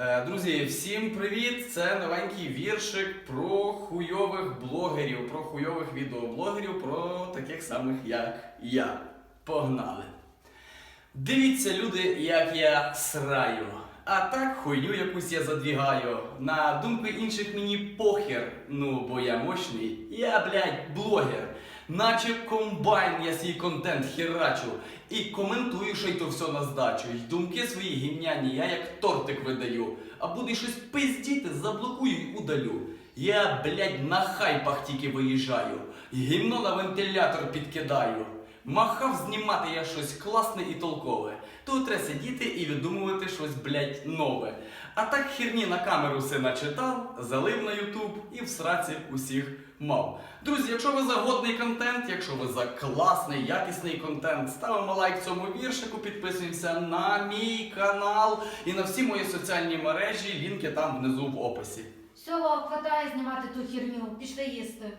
Е, Друзі, всім привіт! Це новенький віршик про хуйових блогерів, про хуйових відеоблогерів, про таких самих, як я. Погнали! Дивіться, люди, як я сраю. А так хуйню якусь я задвігаю. На думку інших мені похер. Ну, бо я мощний. Я, блядь, блогер. Наче комбайн я свій контент херачу. І коментую, що й то все на здачу. І думки свої гімняні я як тортик видаю. А буде щось пиздіти, заблокую й удалю. Я, блядь, на хайпах тільки виїжджаю. Гімно на вентилятор підкидаю. Махав знімати я щось класне і толкове. Тут треба сидіти і видумувати щось, блядь, нове. А так херні на камеру все начитав, залив на Ютуб і в сраці усіх мав. Друзі, якщо ви за годний контент, якщо ви за класний, якісний контент, ставимо лайк цьому віршику, підписуємося на мій канал і на всі мої соціальні мережі. Лінки там внизу в описі. Всього хватає знімати ту херню, пішли їсти.